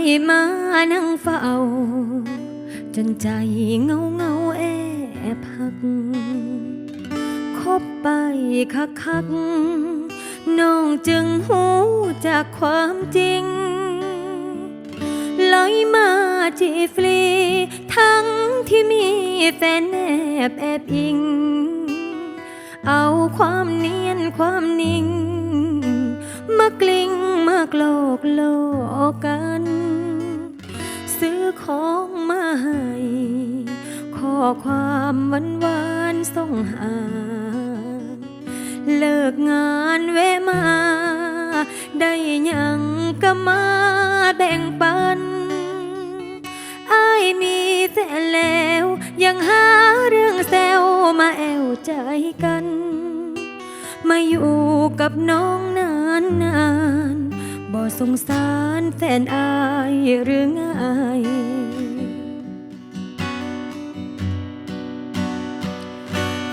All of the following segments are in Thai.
ายมานั่งเฝ้า จนใจเงาเงาแอบหัก คบไปคักคักน้องจึงหูจากความจริงไหลมาจีฟรี ทั้งที่มีแฟนแอบแอบอิง เอาความเนียนความนิ่ง มากลิ้งมากโลกโลกกัน ซื้อของมาให้ข้อความหวานหวานๆส่งหา เลิกงานแวะมา ได้ยังก็มาแบ่งปันอายมีแฟนแล้ว ยังหาเรื่องแซวมาแอวใจกัน มาอยู่กับน้องนานนานๆ สงสารแฟนอายหรือไง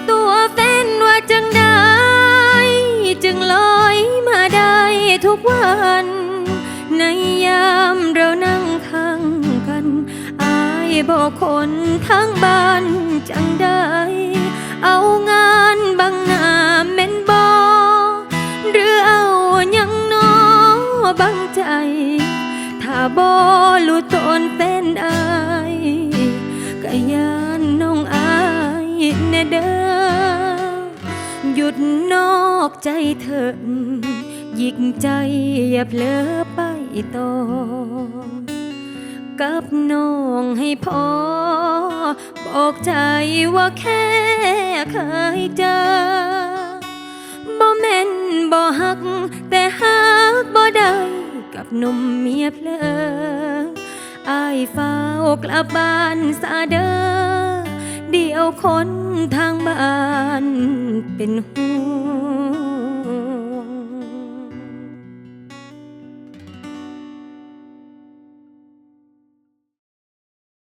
ตัวแฟนว่าจังได้ จึงลอยมาได้ทุกวัน ในยามเรานั่งข้างกัน อายบอกคนทั้งบ้านจังได้ เอางา ถ้าบอรู้ตนเป็นอายก็ยานน้องอายแน่เด้อหยุดนอกใจเถิดหยิกใจอย่าเผลอไปต่อกับน้องให้พอ บอกใจว่าแค่เคยเจอ กับหนุ่มเมียเพลงอายเฝ้ากลับบ้านสาเดอเดียวคนทางบ้านเป็นห่ว